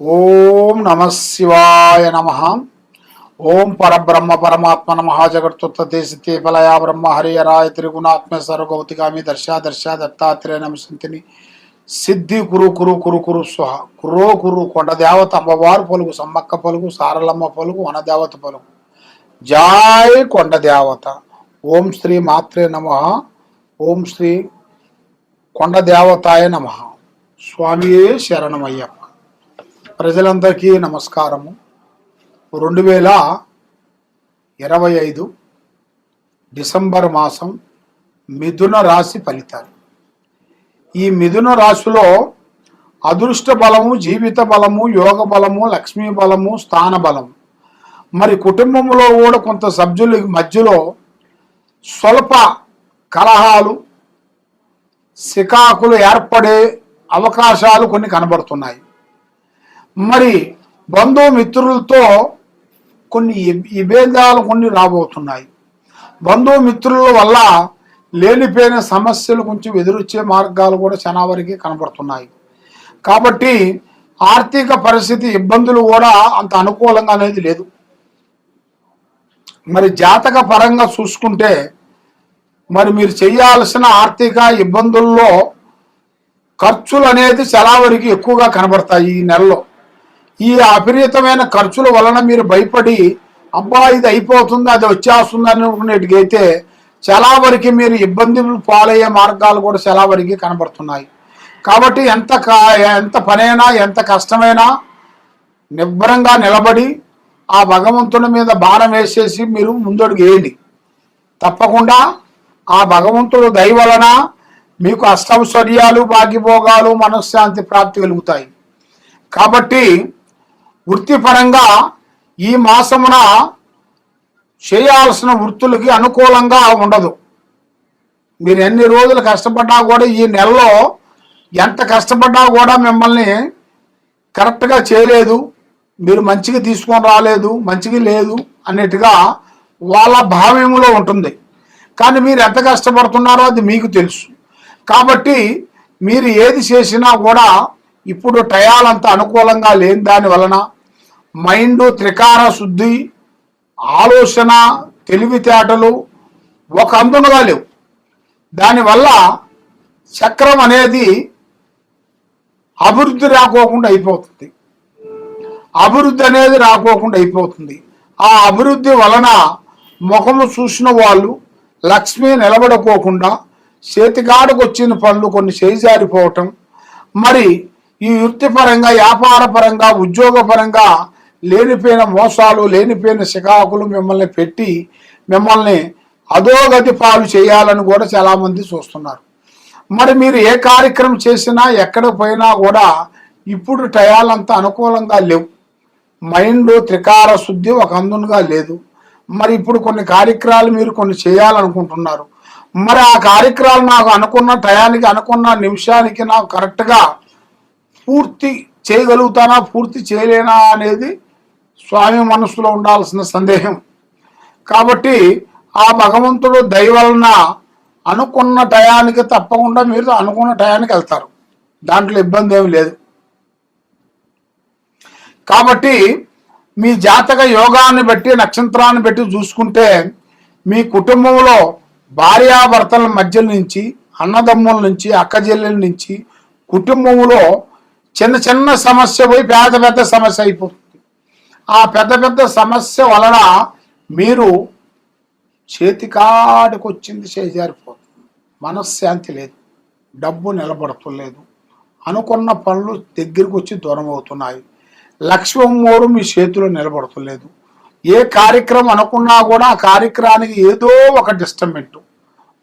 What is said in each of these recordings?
ఓం నమ శివాయ నమ. ఓం పరబ్రహ్మ పరమాత్మ నమ. జగత్తుత్తే ఫలయా బ్రహ్మ హరియరాయ త్రిగుణాత్మ సర్వగౌతిగామి దర్శ దర్శ దత్తాత్రేయ నమశంతిని. సిద్ధి కురు కురు కురు కురు స్వహ. కురో కురు కొండ దేవత అమ్మవారు పలుకు సమ్మక్క పలుకు సారలమ్మ పలుకు వనదేవత పలుకు. జాయ్ కొండ దేవత. ఓం శ్రీ మాత్రే నమ. ఓం శ్రీ కొండ దేవతాయ నమ. స్వామియే శరణమయ్యప్ప. ప్రజలందరికీ నమస్కారము. రెండు వేల ఇరవై ఐదు డిసెంబర్ మాసం మిథున రాశి ఫలితాలు. ఈ మిథున రాశిలో అదృష్ట బలము జీవిత బలము యోగ బలము లక్ష్మీ బలము స్థాన బలము. మరి కుటుంబంలో కూడా కొంత సభ్యుల మధ్యలో స్వల్ప కలహాలు సికాకులు ఏర్పడే అవకాశాలు కొన్ని కనబడుతున్నాయి. మరి బంధుమిత్రులతో కొన్ని విభేదాలు కొన్ని రాబోతున్నాయి. బంధుమిత్రుల వల్ల లేనిపోయిన సమస్యలు కొంచెం ఎదురొచ్చే మార్గాలు కూడా చాలా వరకు కనబడుతున్నాయి. కాబట్టి ఆర్థిక పరిస్థితి ఇబ్బందులు కూడా అంత అనుకూలంగా అనేది లేదు. మరి జాతక పరంగా చూసుకుంటే మరి మీరు చేయాల్సిన ఆర్థిక ఇబ్బందుల్లో ఖర్చులు అనేది చాలా వరకు ఎక్కువగా కనబడతాయి ఈ నెలలో. ఈ అపరిమితమైన ఖర్చుల వలన మీరు భయపడి అబ్బా ఇది అయిపోతుంది అది వచ్చేస్తుంది అనుకునేటికైతే చాలా వరకు మీరు ఇబ్బందులు పాలయ్యే మార్గాలు కూడా చాలా వరకు కనబడుతున్నాయి. కాబట్టి ఎంత కా- ఎంత పనైనా ఎంత కష్టమైనా నిబ్బరంగా నిలబడి ఆ భగవంతుని మీద బాణం వేసేసి మీరు ముందడుగు వేయండి. తప్పకుండా ఆ భగవంతుడు దయ వలన మీకు అష్టౌశ్వర్యాలు భాగ్యభోగాలు మనశ్శాంతి ప్రాప్తి కలుగుతాయి. కాబట్టి వృత్తిపరంగా ఈ మాసమున చేయాల్సిన వృత్తులకి అనుకూలంగా ఉండదు. మీరు ఎన్ని రోజులు కష్టపడ్డా కూడా ఈ నెలలో ఎంత కష్టపడ్డా కూడా మిమ్మల్ని కరెక్ట్గా చేయలేదు మీరు మంచిగా తీసుకొని రాలేదు మంచిగా లేదు అన్నట్టుగా వాళ్ళ భావ్యంలో ఉంటుంది. కానీ మీరు ఎంత కష్టపడుతున్నారో అది మీకు తెలుసు. కాబట్టి మీరు ఏది చేసినా కూడా ఇప్పుడు టయాలంత అనుకూలంగా లేని దాని వలన మైండ్ త్రికార శుద్ధి ఆలోచన తెలివితేటలు ఒక అందునగా లేవు. దానివల్ల చక్రం అనేది అభివృద్ధి రాకోకుండా అయిపోతుంది. అభివృద్ధి అనేది రాకోకుండా అయిపోతుంది. ఆ అభివృద్ధి వలన ముఖము చూసిన వాళ్ళు లక్ష్మి నిలబడుకోకుండా చేతికాడకు వచ్చిన పనులు కొన్ని చేజారిపోవటం మరి ఈ వృత్తిపరంగా వ్యాపార పరంగా ఉద్యోగపరంగా లేనిపోయిన మోసాలు లేనిపోయిన శికాకులు మిమ్మల్ని పెట్టి మిమ్మల్ని అధోగతి పాలు చేయాలని కూడా చాలామంది చూస్తున్నారు. మరి మీరు ఏ కార్యక్రమం చేసినా ఎక్కడ పోయినా కూడా ఇప్పుడు టయాలంతా అనుకూలంగా లేవు. మైండ్ త్రికార శుద్ధి ఒక అందునుగా లేదు. మరి ఇప్పుడు కొన్ని కార్యక్రమాలు మీరు కొన్ని చేయాలనుకుంటున్నారు. మరి ఆ కార్యక్రమాలు నాకు అనుకున్న టయానికి అనుకున్న నిమిషానికి నాకు కరెక్ట్గా పూర్తి చేయగలుగుతానా పూర్తి చేయలేనా అనేది స్వామి మనస్సులో ఉండాల్సిన సందేహం. కాబట్టి ఆ భగవంతుడు దయవలన అనుకున్న టయానికి తప్పకుండా మీరు అనుకున్న టయానికి వెళ్తారు. దాంట్లో ఇబ్బంది ఏమి లేదు. కాబట్టి మీ జాతక యోగాన్ని బట్టి నక్షత్రాన్ని బట్టి చూసుకుంటే మీ కుటుంబంలో భార్యాభర్తల మధ్య నుంచి అన్నదమ్ముల నుంచి అక్కజెల్లెల నుంచి కుటుంబంలో చిన్న చిన్న సమస్య పోయి పెద్ద పెద్ద సమస్య అయిపోతుంది. ఆ పెద్ద పెద్ద సమస్య వలన మీరు చేతికాడికి వచ్చింది చేజారిపోతుంది. మనశ్శాంతి లేదు. డబ్బు నిలబడతలేదు. అనుకున్న పనులు దగ్గరికి వచ్చి దూరం అవుతున్నాయి లక్ష్మమ్మోరు మోరు మీ చేతిలో నిలబడతలేదు. ఏ కార్యక్రమం అనుకున్నా కూడా ఆ కార్యక్రమానికి ఏదో ఒక డిస్టర్బెంట్.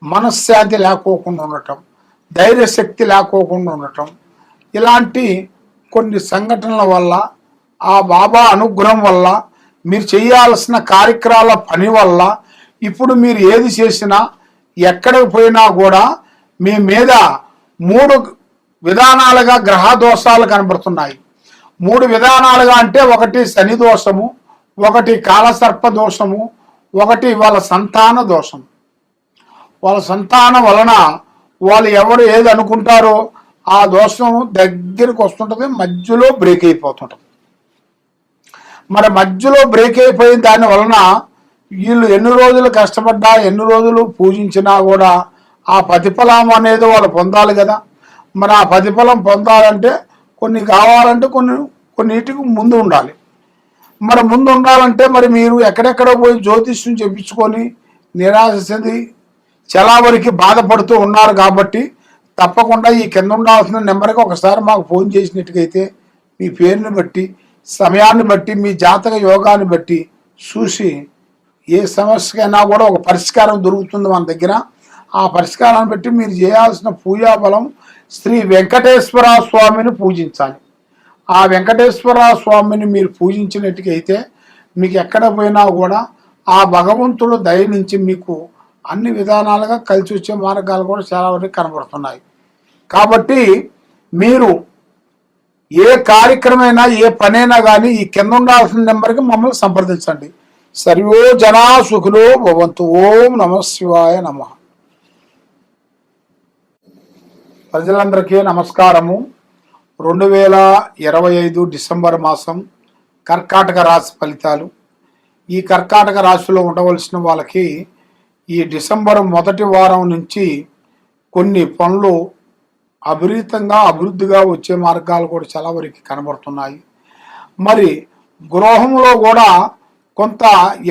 మనశ్శాంతి లేకోకుండా ఉండటం ధైర్యశక్తి లేకోకుండా ఉండటం ఇలాంటి కొన్ని సంఘటనల వల్ల ఆ బాబా అనుగ్రహం వల్ల మీరు చేయాల్సిన కార్యక్రమాల పని వల్ల ఇప్పుడు మీరు ఏది చేసినా ఎక్కడికి పోయినా కూడా మీ మీద మూడు విధానాలుగా గ్రహ దోషాలు కనబడుతున్నాయి. మూడు విధానాలుగా అంటే ఒకటి శని దోషము ఒకటి కాలసర్ప దోషము ఒకటి వాళ్ళ సంతాన దోషం. వాళ్ళ సంతానం వలన వాళ్ళు ఎవరు ఏది అనుకుంటారో ఆ దోషం దగ్గరికి వస్తుంటది మధ్యలో బ్రేక్ అయిపోతుంటుంది. మరి మధ్యలో బ్రేక్ అయిపోయిన దాని వలన వీళ్ళు ఎన్ని రోజులు కష్టపడ్డా ఎన్ని రోజులు పూజించినా కూడా ఆ ప్రతిఫలం అనేది వాళ్ళు పొందాలి కదా. మరి ఆ ప్రతిఫలం పొందాలంటే కొన్ని కావాలంటే కొన్ని కొన్నిటికి ముందు ఉండాలి. మరి ముందు ఉండాలంటే మరి మీరు ఎక్కడెక్కడ పోయి జ్యోతిష్యం చెప్పించుకొని నిరాశ చెంది చాలా వరకు బాధపడుతూ ఉన్నారు కాబట్టి తప్పకుండా ఈ కింద ఉండాల్సిన నెంబర్కి ఒకసారి మాకు ఫోన్ చేసినట్టుగైతే మీ పేరుని బట్టి సమయాన్ని బట్టి మీ జాతక యోగాన్ని బట్టి చూసి ఏ సమస్యకైనా కూడా ఒక పరిష్కారం దొరుకుతుంది మన దగ్గర. ఆ పరిష్కారాన్ని బట్టి మీరు చేయాల్సిన పూజా బలం శ్రీ వెంకటేశ్వర స్వామిని పూజించాలి. ఆ వెంకటేశ్వర స్వామిని మీరు పూజించినట్టుకైతే మీకు ఎక్కడ పోయినా కూడా ఆ భగవంతుడు దయ నుంచి మీకు అన్ని విధానాలుగా కలిసి వచ్చే మార్గాలు కూడా చాలా వరకు కనబడుతున్నాయి. కాబట్టి మీరు ఏ కార్యక్రమైనా ఏ పనైనా కానీ ఈ కింద ఉండాల్సిన నెంబర్కి మమ్మల్ని సంప్రదించండి. సర్వో జనా సుఖులో భవంతు. ఓం నమ శివాయ నమ. ప్రజలందరికీ నమస్కారము. రెండు వేల ఇరవై ఐదు డిసెంబర్ మాసం కర్కాటక రాశి ఫలితాలు. ఈ కర్కాటక రాశిలో ఉండవలసిన వాళ్ళకి ఈ డిసెంబర్ మొదటి వారం నుంచి కొన్ని పనులు అభిరీతంగా అభివృద్ధిగా వచ్చే మార్గాలు కూడా చాలా వరకు కనబడుతున్నాయి. మరి గృహంలో కూడా కొంత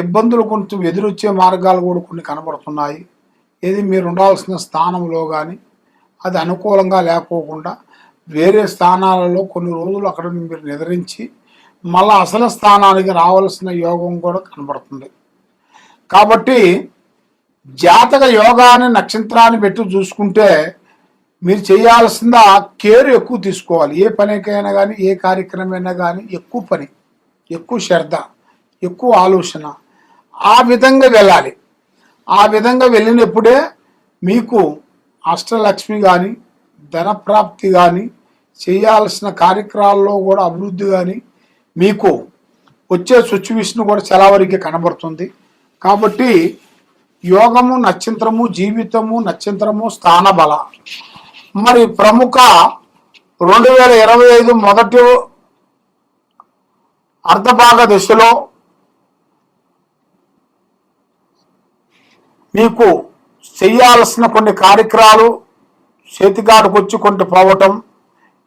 ఇబ్బందులు కొంచెం ఎదురొచ్చే మార్గాలు కూడా కొన్ని కనబడుతున్నాయి. ఏది మీరు ఉండాల్సిన స్థానంలో కానీ అది అనుకూలంగా లేకోకుండా వేరే స్థానాలలో కొన్ని రోజులు అక్కడ మీరు నిద్రించి మళ్ళా అసలు స్థానానికి రావాల్సిన యోగం కూడా కనబడుతుంది. కాబట్టి జాతక యోగాన్ని నక్షత్రాన్ని పెట్టి చూసుకుంటే మీరు చేయాల్సిందా కేర్ ఎక్కువ తీసుకోవాలి. ఏ పనికైనా కానీ ఏ కార్యక్రమైనా కానీ ఎక్కువ పని ఎక్కువ శ్రద్ధ ఎక్కువ ఆలోచన ఆ విధంగా వెళ్ళాలి. ఆ విధంగా వెళ్ళినప్పుడే మీకు అష్టలక్ష్మి కానీ ధనప్రాప్తి కానీ చేయాల్సిన కార్యక్రమాల్లో కూడా అభివృద్ధి కానీ మీకు వచ్చే సిచ్యువేషన్ కూడా చాలా వరకు కనబడుతుంది. కాబట్టి యోగము నక్షత్రము జీవితము నక్షత్రము స్థానబల మరి ప్రముఖ రెండు వేల ఇరవై ఐదు మొదటి అర్ధభాగ దశలో మీకు చేయాల్సిన కొన్ని కార్యక్రమాలు చేతికాడుకొచ్చి కొంటూ పోవటం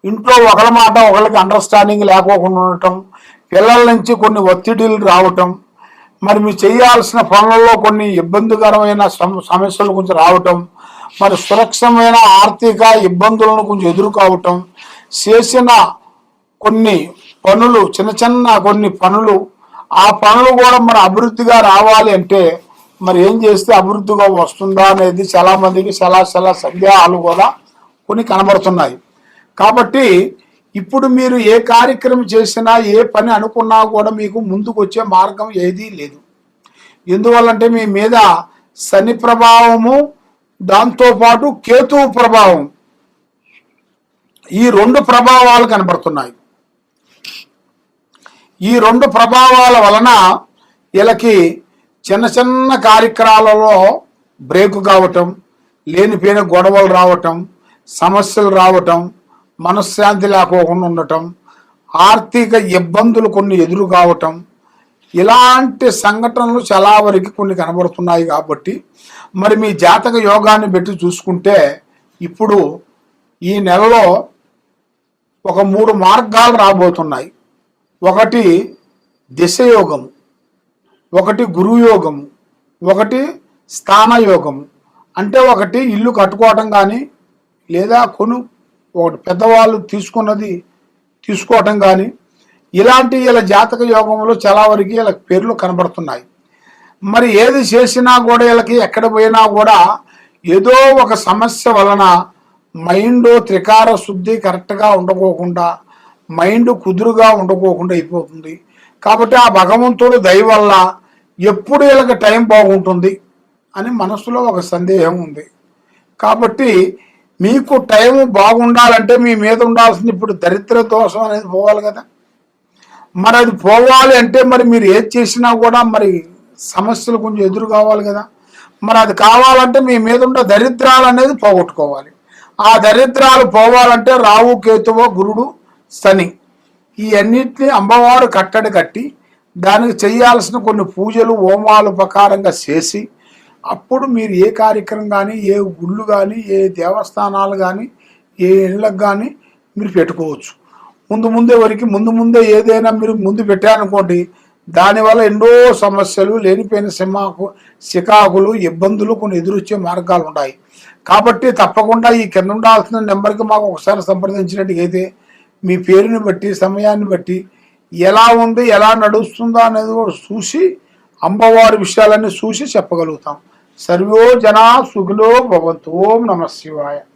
ఇంట్లో ఒకరి మాట ఒకరికి అండర్స్టాండింగ్ లేకోకుండా ఉండటం పిల్లల నుంచి కొన్ని ఒత్తిడిలు రావటం మరి మీరు చేయాల్సిన పనులలో కొన్ని ఇబ్బందికరమైన సమ- సమస్యలు రావటం మరి సురక్షమైన ఆర్థిక ఇబ్బందులను కొంచెం ఎదుర్కోవటం చేసిన కొన్ని పనులు చిన్న చిన్న కొన్ని పనులు ఆ పనులు కూడా మన అభివృద్ధిగా రావాలి అంటే మరి ఏం చేస్తే అభివృద్ధిగా వస్తుందా అనేది చాలా మందికి చాలా చాలా సందేహాలు కూడా కొన్ని కనబడుతున్నాయి. కాబట్టి ఇప్పుడు మీరు ఏ కార్యక్రమం చేసినా ఏ పని అనుకున్నా కూడా మీకు ముందుకు వచ్చే మార్గం ఏదీ లేదు. ఎందువల్లంటే మీ మీద శని ప్రభావము దాంతోపాటు కేతువు ప్రభావం. ఈ రెండు ప్రభావాలు కనబడుతున్నాయి. ఈ రెండు ప్రభావాల వలన వీళ్ళకి చిన్న చిన్న కార్యక్రమాలలో బ్రేక్ కావటం లేనిపోయిన గొడవలు రావటం సమస్యలు రావటం మనశ్శాంతి లేకోకుండా ఉండటం ఆర్థిక ఇబ్బందులు కొన్ని ఎదురు కావటం ఇలాంటి సంఘటనలు చాలా వరకు కొన్ని కనబడుతున్నాయి కాబట్టి మరి మీ జాతక యోగాన్ని పెట్టి చూసుకుంటే ఇప్పుడు ఈ నెలలో ఒక మూడు మార్గాలు రాబోతున్నాయి. ఒకటి దిశయోగము ఒకటి గురుయోగము ఒకటి స్థానయోగము. అంటే ఒకటి ఇల్లు కట్టుకోవటం కానీ లేదా కొను ఒకటి పెద్దవాళ్ళు తీసుకున్నది తీసుకోవటం కానీ ఇలాంటి ఇలా జాతక యోగంలో చాలా వరకు ఇలా పేర్లు కనబడుతున్నాయి. మరి ఏది చేసినా కూడా వీళ్ళకి ఎక్కడ పోయినా కూడా ఏదో ఒక సమస్య వలన మైండ్ త్రికార శుద్ధి కరెక్ట్గా ఉండకోకుండా మైండ్ కుదురుగా ఉండకోకుండా అయిపోతుంది. కాబట్టి ఆ భగవంతుడు దయ వల్ల ఎప్పుడు వీళ్ళకి టైం బాగుంటుంది అని మనసులో ఒక సందేహం ఉంది. కాబట్టి మీకు టైం బాగుండాలంటే మీ మీద ఉండాల్సింది ఇప్పుడు దరిద్ర దోషం అనేది పోవాలి కదా. మరి అది పోవాలి అంటే మరి మీరు ఏది చేసినా కూడా మరి సమస్యలు కొంచెం ఎదురు కావాలి కదా. మరి అది కావాలంటే మీ మీద ఉన్న దరిద్రాలు అనేది పోగొట్టుకోవాలి. ఆ దరిద్రాలు పోవాలంటే రావు కేతువ గురుడు శని ఈ అన్నింటినీ అమ్మవారు కట్టడి కట్టి దానికి చేయాల్సిన కొన్ని పూజలు హోమాలు ప్రకారంగా చేసి అప్పుడు మీరు ఏ కార్యక్రమం కానీ ఏ గుళ్ళు కానీ ఏ దేవస్థానాలు కానీ ఏ ఇళ్ళకు కానీ మీరు పెట్టుకోవచ్చు. ముందు ముందే వరకు ముందు ముందే ఏదైనా మీరు ముందు పెట్టారనుకోండి దానివల్ల ఎన్నో సమస్యలు లేనిపోయిన సిమాకు సికాకులు ఇబ్బందులు కొన్ని ఎదురొచ్చే మార్గాలు ఉన్నాయి కాబట్టి తప్పకుండా ఈ కింద ఉండాల్సిన నెంబర్కి మాకు ఒకసారి సంప్రదించినట్టుగైతే మీ పేరుని బట్టి సమయాన్ని బట్టి ఎలా ఉంది ఎలా నడుస్తుందో అనేది కూడా చూసి అమ్మవారి విషయాలన్నీ చూసి చెప్పగలుగుతాం. సర్వో జనా సుఖిలో భవంతు ఓం నమ శివాయ.